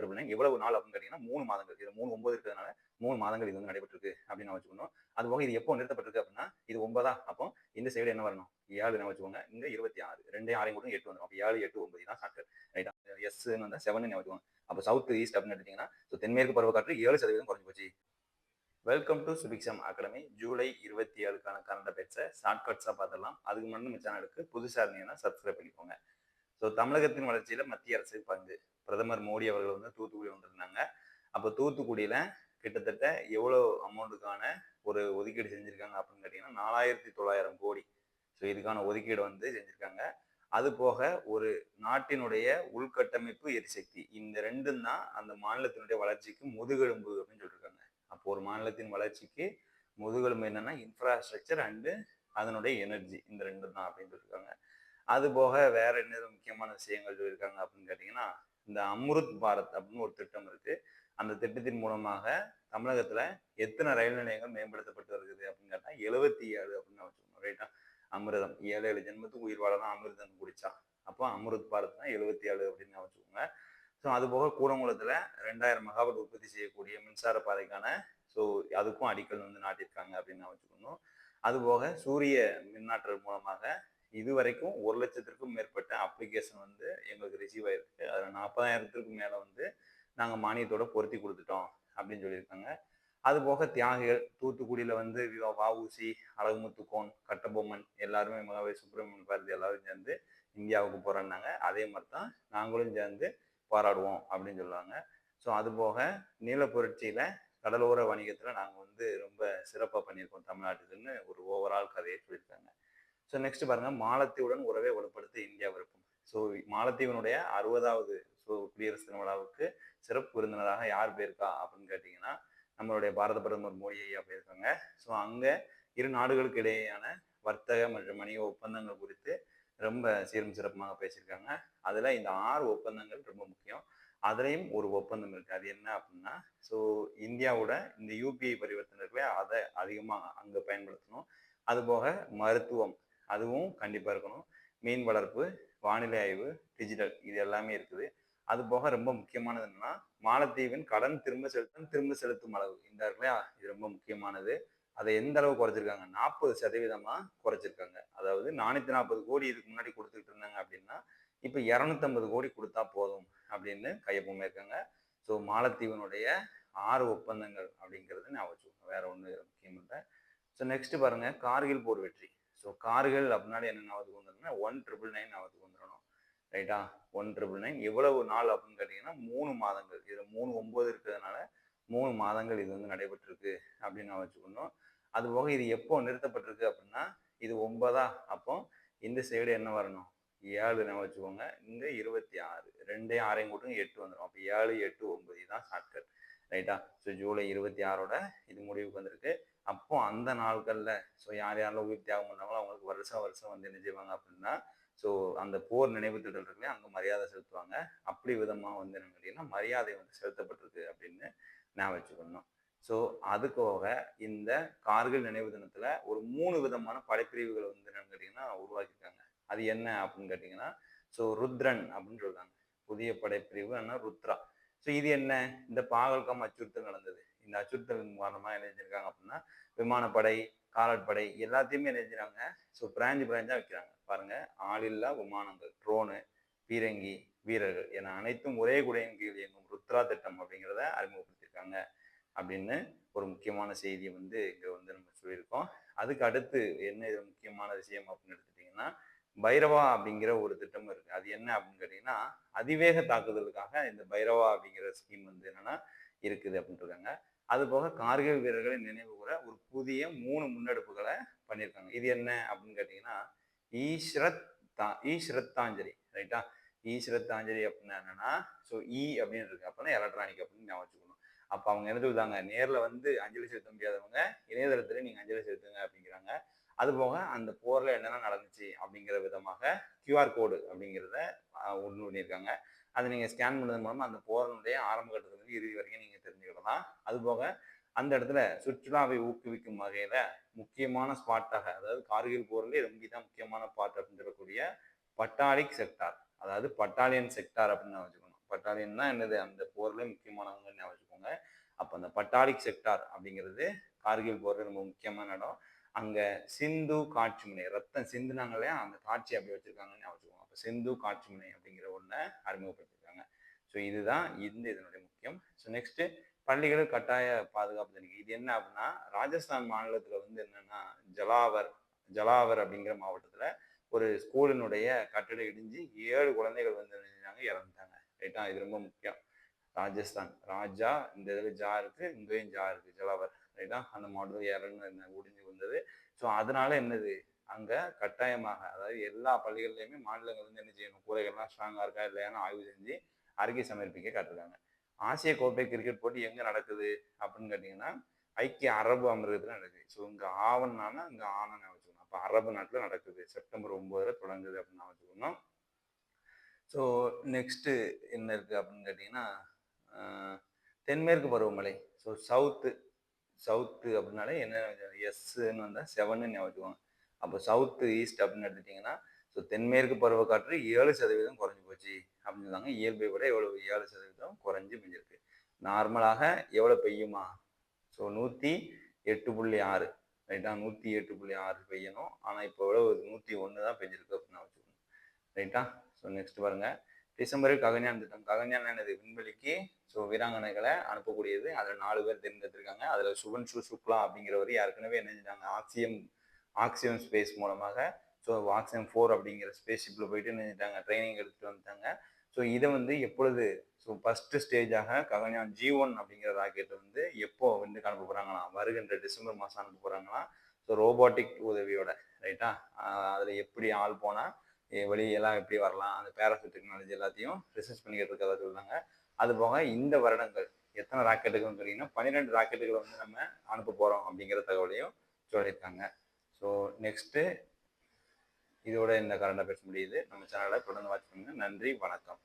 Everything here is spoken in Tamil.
ட்ரிபிள் நைன் எவ்வளவு நாள் அப்படின்னு கேட்டீங்கன்னா மூணு மாதங்கள். இது மூணு ஒன்பது இருக்கிறதுனால மூணு மாதங்கள் இது வந்து நடைபெற்றிருக்கு அப்படின்னு வச்சுக்கணும். அது போக இது எப்போ நிறுத்தப்பட்டிருக்கு அப்படின்னா இது ஒன்பதா? அப்போ இந்த சைடு என்ன வரணும்? ஏழு என்ன வச்சுக்கோங்க. இங்க இருபத்தி ஆறு. ரெண்டே ஆறையும் கூட எட்டு வந்துடும் அப்போ ஏழு எட்டு ஒன்பது தான் ஷார்ட்கட் ரைட்டா எஸ் வந்து செவன் வச்சுக்கோங்க. அப்போ சவுத் ஈஸ்ட் அப்படின்னு எடுத்தீங்கன்னா ஸோ தென்மேற்கு பருவக்காற்று ஏழு சதவீதம் குறைஞ்சு போச்சு. Welcome to Subiksham academy July இருபத்தி ஏழுக்கான கரண்ட் அஃபேர்ஸை ஷார்ட்கட்ஸாக பார்த்துடலாம். அதுக்கு முன்னாடி நம்ம சேனலுக்கு புதுசாக இருந்தீங்கன்னா சப்ஸ்கிரைப் பண்ணிக்கோங்க. ஸோ தமிழகத்தின் வளர்ச்சியில் மத்திய அரசு பங்கு. பிரதமர் மோடி அவர்கள் வந்து தூத்துக்குடி வந்திருந்தாங்க. அப்போ தூத்துக்குடியில் கிட்டத்தட்ட எவ்வளோ அமௌண்ட்டுக்கான ஒரு ஒதுக்கீடு செஞ்சுருக்காங்க அப்படின்னு கேட்டிங்கன்னா நாலாயிரத்தி தொள்ளாயிரம் கோடி. ஸோ இதுக்கான ஒதுக்கீடு வந்து செஞ்சுருக்காங்க. அது போக ஒரு நாட்டினுடைய உள்கட்டமைப்பு எரிசக்தி. இந்த ரெண்டும் தான் அந்த மாநிலத்தினுடைய வளர்ச்சிக்கு முதுகெலும்பு அப்படின்னு சொல்லியிருக்காங்க அப்போ ஒரு மாநிலத்தின் வளர்ச்சிக்கு முதுகெலும்பு என்னன்னா இன்ஃப்ராஸ்ட்ரக்சர் அண்டு அதனுடைய எனர்ஜி இந்த ரெண்டு தான் அப்படின்னு சொல்லியிருக்காங்க அது போக வேற என்ன முக்கியமான விஷயங்கள் சொல்லியிருக்காங்க அப்படின்னு கேட்டிங்கன்னா இந்த அம்ருத் பாரத் அப்படின்னு ஒரு திட்டம் இருக்கு. அந்த திட்டத்தின் மூலமாக தமிழகத்துல எத்தனை ரயில் நிலையங்கள் மேம்படுத்தப்பட்டு வருகிறது அப்படின்னு கேட்டால் எழுபத்தி ஏழு அப்படின்னு வச்சுக்கணும் ரைட்டா அமிர்தம். ஏழு ஏழு ஜென்மத்துக்கு உயிர் வாழலாம் அமிர்தம் குடிச்சா. அப்போ அமிர்த் பாரத் தான் எழுபத்தி ஏழு அப்படின்னு வச்சுக்கோங்க ஸோ அது போக கூடங்குளத்தில் ரெண்டாயிரம் மெகாவாட் உற்பத்தி செய்யக்கூடிய மின்சார பாதைக்கான ஸோ அதுக்கும் அடிக்கல் வந்து நாட்டியிருக்காங்க அப்படின்னு வச்சுக்கணும் அது போக சூரிய மின்னாற்றல் மூலமாக இது வரைக்கும் ஒரு லட்சத்திற்கும் மேற்பட்ட அப்ளிகேஷன் வந்து எங்களுக்கு ரிசீவ் ஆயிருக்கு. அதில் நாற்பதாயிரத்திற்கும் மேலே வந்து நாங்கள் மானியத்தோட பொருத்தி கொடுத்துட்டோம் அப்படின்னு சொல்லியிருக்காங்க. அது போக தியாகிகள் தூத்துக்குடியில் வந்து வஉசி அழகுமுத்துக்கோன் கட்டபொம்மன் எல்லாருமே மகாவே சுப்பிரமணியன் பாரதி எல்லாரும் சேர்ந்து இந்தியாவுக்கு போகிறோன்னாங்க அதே மாதிரி தான் நாங்களும் சேர்ந்து போராடுவோம் அப்படின்னு சொல்லுவாங்க. ஸோ அது போக நீல புரட்சியில் கடலோர வணிகத்தில் நாங்கள் வந்து ரொம்ப சிறப்பாக பண்ணியிருக்கோம் தமிழ்நாட்டுக்குன்னு ஒரு ஓவரால் கதையை சொல்லியிருக்காங்க. ஸோ நெக்ஸ்ட் பாருங்க. மாலத்தீவுடன் உறவை வலுப்படுத்த இந்தியா விருப்பம். ஸோ மாலத்தீவனுடைய அறுபதாவது ஸோ குடியரசு தின விழாவுக்கு சிறப்பு விருந்தினராக யார் போயிருக்கா அப்படின்னு கேட்டிங்கன்னா நம்மளுடைய பாரத பிரதமர் மோடி ஐயா போயிருக்காங்க. ஸோ அங்கே இரு நாடுகளுக்கு இடையேயான வர்த்தக மற்றும் வணிக ஒப்பந்தங்கள் குறித்து ரொம்ப சீரும் சிறப்புமாக பேசியிருக்காங்க. அதில் இந்த ஆறு ஒப்பந்தங்கள் ரொம்ப முக்கியம். அதுலேயும் ஒரு ஒப்பந்தம் இருக்குது அது என்ன அப்படின்னா ஸோ இந்தியாவோட இந்த யூபிஐ பரிவர்த்தனை இருக்குல்ல அதை அதிகமாக அங்கே பயன்படுத்தணும். அதுபோக மருத்துவம் அதுவும் கண்டிப்பாக இருக்கணும். மீன் வளர்ப்பு வானிலை ஆய்வு டிஜிட்டல் இது எல்லாமே இருக்குது. அது போக ரொம்ப முக்கியமானது என்னன்னா மாலத்தீவின் கடன் திரும்ப செலுத்தும் திரும்ப செலுத்தும் அளவு. இந்த இல்லையா? இது ரொம்ப முக்கியமானது. அதை எந்த அளவு குறைச்சிருக்காங்க? நாற்பது சதவீதமா குறைச்சிருக்காங்க. அதாவது நானூத்தி நாற்பது கோடி இதுக்கு முன்னாடி கொடுத்துட்டு இருந்தாங்க அப்படின்னா இப்போ இரநூத்தம்பது கோடி கொடுத்தா போதும் அப்படின்னு கையொப்பம் இருக்காங்க. ஸோ மாலத்தீவனுடைய ஆறு ஒப்பந்தங்கள் அப்படிங்கிறது நான் வச்சுக்கோங்க. வேற ஒன்றும் முக்கியம் இல்லை ஸோ நெக்ஸ்ட் பாருங்க கார்கில் போர் வெற்றி. ஸோ கார்கள் அப்படின்னாலே என்னென்ன ஆகுது வந்துடணும்னா ஒன் ட்ரிபிள் நைன் ஞாபகத்துக்கு வந்துடணும் ரைட்டா ஒன் ட்ரிபிள் நைன் எவ்வளவு நாள் அப்படின்னு கேட்டிங்கன்னா மூணு மாதங்கள். இதில் மூணு ஒம்பது இருக்கிறதுனால மூணு மாதங்கள் இது வந்து நடைபெற்றிருக்கு அப்படின்னு நான் வச்சுக்கணும். அது போக இது எப்போ நிறுத்தப்பட்டிருக்கு அப்படின்னா இது ஒன்பதா? அப்போ இந்த சைடு என்ன வரணும்? ஏழு என்ன வச்சுக்கோங்க. இங்கே இருபத்தி ஆறு. ரெண்டே ஆறையும் கூட்டும் எட்டு வந்துடும் அப்போ ஏழு எட்டு ஒன்பது இதுதான் ஷார்ட்கட் ரைட்டா ஸோ ஜூலை இருபத்தி ஆறோட இது முடிவுக்கு வந்திருக்கு. அப்போ அந்த நாட்களில் ஸோ யார் யாரெல்லாம் உயிர் தியாகம் பண்ணாங்களோ அவங்களுக்கு வருஷம் வருஷம் வந்து என்ன செய்வாங்க அப்படின்னா ஸோ அந்த போர் நினைவு திடல் இருக்குல்லையே அங்கே மரியாதை செலுத்துவாங்க. அப்படி விதமாக வந்து என்ன கேட்டிங்கன்னா மரியாதை வந்து செலுத்தப்பட்டிருக்கு அப்படின்னு நான் வச்சுக்கணும். ஸோ அதுக்காக இந்த கார்கில் நினைவு தினத்தில் ஒரு மூணு விதமான படைப்பிரிவுகள் வந்து என்னன்னு கேட்டிங்கன்னா உருவாக்கியிருக்காங்க. அது என்ன அப்படின்னு கேட்டிங்கன்னா ஸோ ருத்ரன் அப்படின்னு சொல்கிறாங்க புதிய படைப்பிரிவு ஆனால் ருத்ரா. ஸோ இது என்ன? இந்த பாகல்காம் அச்சுறுத்தல் நடந்தது. இந்த அச்சுறுத்தல் காரணமாக என்ன செஞ்சிருக்காங்க அப்படின்னா விமானப்படை காலாட்படை எல்லாத்தையுமே என்ன செஞ்சுறாங்க ஸோ பிராஞ்சு பிராஞ்சாக வைக்கிறாங்க. பாருங்க ஆளில்லா விமானங்கள் ட்ரோனு பீரங்கி வீரர்கள் என அனைத்தும் ஒரே குடையின் கீழ் இயங்கும் ருத்ரா திட்டம் அப்படிங்கிறத அறிமுகப்படுத்தியிருக்காங்க அப்படின்னு ஒரு முக்கியமான செய்தியை வந்து இங்கே வந்து நம்ம சொல்லியிருக்கோம். அதுக்கு அடுத்து என்ன இது முக்கியமான விஷயம் அப்படின்னு எடுத்துட்டிங்கன்னா பைரவா அப்படிங்கிற ஒரு திட்டம் இருக்கு. அது என்ன அப்படின்னு கேட்டிங்கன்னா அதிவேக தாக்குதலுக்காக இந்த பைரவா அப்படிங்கிற ஸ்கீம் வந்து என்னன்னா இருக்குது அப்படின்ட்டு இருக்காங்க. அது போக கார்கில் வீரர்களை நினைவு கூற ஒரு புதிய மூணு முன்னெடுப்புகளை பண்ணியிருக்காங்க. இது என்ன அப்படின்னு கேட்டிங்கன்னா ஈஸ்ரத் தா ஈஸ்ரத்தாஞ்சலி ரைட்டா ஈஸ்ரத்தாஞ்சலி அப்படின்னா என்னன்னா ஸோ இ e அப்படின்னு இருக்கு. அப்படின்னா எலக்ட்ரானிக் அப்படின்னு நான் வச்சுக்கணும். அப்போ அவங்க என்ன சொல்லுதாங்க நேரில் வந்து அஞ்சலி செலுத்த முடியாதவங்க இணையதளத்தில் நீங்கள் அஞ்சலி செலுத்துங்க அப்படிங்கிறாங்க. அது போக அந்த போரில் என்னென்ன நடந்துச்சு அப்படிங்கிற விதமாக கியூஆர் கோடு அப்படிங்கிறத ஒன்று பண்ணியிருக்காங்க. அதை நீங்கள் ஸ்கேன் பண்ணது மூலமாக அந்த போரனுடைய ஆரம்ப கட்டத்துலேருந்து இறுதி வரைக்கும் நீங்கள் தெரிஞ்சுக்கிடலாம். அதுபோக அந்த இடத்துல சுற்றுலாவை ஊக்குவிக்கும் வகையில் முக்கியமான ஸ்பாட்டாக அதாவது கார்கில் போர்லேயே ரொம்ப தான் முக்கியமான பார்ட் அப்படின்னு சொல்லக்கூடிய பட்டாலிக் செக்டார் அதாவது பட்டாலியன் செக்டார் அப்படின்னு வச்சுக்கணும். பட்டாலியன்னா என்னது? அந்த போர்ல முக்கியமானவங்க வச்சுக்கோங்க. அப்போ அந்த பட்டாலிக் செக்டார் அப்படிங்கிறது கார்கில் போர்ல ரொம்ப முக்கியமான இடம். அங்கே சிந்து காட்சி முனை ரத்தம் சிந்துனாங்க இல்லையா? அந்த காட்சி அப்படி வச்சுருக்காங்கன்னு வச்சுக்கோங்க. சிந்து காட்சிமுனை அப்படிங்கிற ஒன்றை அறிமுகப்படுத்தியிருக்காங்க ஸோ இதுதான் இந்த இதனுடைய முக்கியம். ஸோ நெக்ஸ்ட்டு பள்ளிகள் கட்டாய பாதுகாப்பு தணிக்கை. இது என்ன அப்படின்னா ராஜஸ்தான் மாநிலத்தில் வந்து என்னன்னா ஜலாவர் ஜலாவர் அப்படிங்கிற மாவட்டத்தில் ஒரு ஸ்கூலினுடைய கட்டடம் இடிஞ்சு ஏழு குழந்தைகள் வந்து என்ன செஞ்சாங்க? இறந்துட்டாங்க. ரைட்டா இது ரொம்ப முக்கியம். ராஜஸ்தான். ராஜா இந்த இதில் ஜா இருக்கு இங்கேயும் ஜா இருக்கு ஜலாவர். ரைட்டா அந்த மாவட்டத்தில் இறந்து ஒடிஞ்சு வந்தது ஸோ அதனால என்னது? அங்கே கட்டாயமாக அதாவது எல்லா பள்ளிகள்லையுமே மாநிலங்கள் வந்து என்ன செய்யணும். கூரைகள்லாம் ஸ்ட்ராங்காக இருக்கா இல்லையான்னு ஆய்வு செஞ்சு அறிக்கை சமர்ப்பிக்க காட்டிருக்காங்க ஆசிய கோப்பை கிரிக்கெட் போட்டி எங்கே நடக்குது அப்படின்னு கேட்டிங்கன்னா ஐக்கிய அரபு அமிர்தத்தில் நடக்குது. ஸோ இங்கே ஆவன்னானா இங்கே ஆனன்னு வச்சுக்கணும். அப்போ அரபு நாட்டில் நடக்குது. செப்டம்பர் ஒன்பதுல தொடங்குது அப்படின்னு வச்சுக்கணும். ஸோ நெக்ஸ்ட்டு என்ன இருக்குது அப்படின்னு கேட்டிங்கன்னா தென்மேற்கு பருவமழை. ஸோ சவுத்து சவுத்து அப்படின்னாலே என்ன எஸ்ன்னு வந்தால் செவன்னு ஞாபகம் வச்சுக்கோங்க. அப்போ சவுத்து ஈஸ்ட் அப்படின்னு எடுத்துட்டிங்கன்னா ஸோ தென்மேற்கு பருவக்காற்று ஏழு சதவீதம் குறைஞ்சி போச்சு அப்படின்னு சொன்னாங்க. இயல்பை விட எவ்வளவு? ஏழு சதவீதம் குறைஞ்சி பெஞ்சிருக்கு நார்மலாக எவ்வளோ பெய்யுமா? ஸோ நூற்றி எட்டு புள்ளி ஆறு ரைட்டா நூற்றி எட்டு புள்ளி ஆறு பெய்யணும். ஆனால் இப்போ எவ்வளோ நூற்றி ஒன்று தான் பெஞ்சிருக்கு அப்படின்னு நான் வச்சுக்கணும். ரைட்டா ஸோ நெக்ஸ்ட் பாருங்க. டிசம்பரில் ககன்யான் திட்டம். ககன்யான் என்னது? விண்வெளிக்கு ஸோ வீராங்கனைகளை அனுப்பக்கூடியது. அதில் நாலு பேர் தேர்ந்தெடுத்திருக்காங்க. அதில் சுபன்ஷு சுக்லா அப்படிங்கிறவர் ஏற்கனவே என்ன செஞ்சாங்க ஆக்சியம் ஆக்சிஜன் ஸ்பேஸ் மூலமாக. ஸோ ஆக்சிஜன் ஃபோர் அப்படிங்கிற ஸ்பேஸ் ஷிப்பில் போயிட்டு என்ன ட்ரைனிங் எடுத்துகிட்டு வந்துட்டாங்க. ஸோ இதை வந்து எப்பொழுது ஸோ ஃபஸ்ட்டு ஸ்டேஜாக ககன்யான் ஜி ஒன் அப்படிங்கிற ராக்கெட்டை வந்து எப்போ வந்து அனுப்ப போகிறாங்களாம் வருகின்ற டிசம்பர் மாதம் அனுப்ப போகிறாங்களாம் ஸோ ரோபோட்டிக் உதவியோட ரைட்டா அதில் எப்படி ஆள் போனால் வெளியெல்லாம் எப்படி வரலாம்? அந்த பேராசூட் டெக்னாலஜி எல்லாத்தையும் ரிசர்ச் பண்ணிக்கிட்டு இருக்கிறதா சொல்றாங்க. அது போக இந்த வருடங்கள் எத்தனை ராக்கெட்டுகள்னு சொல்லிங்கன்னா பன்னிரெண்டு ராக்கெட்டுகளை வந்து நம்ம அனுப்ப போகிறோம் அப்படிங்கிற தகவலையும் சொல்லியிருக்காங்க. ஸோ நெக்ஸ்ட்டு இதோட இந்த கரண்ட் அஃபேர்ஸ் முடியுது. நம்ம சேனலை தொடர்ந்து வாட்ச் பண்ணுங்கள் நன்றி வணக்கம்.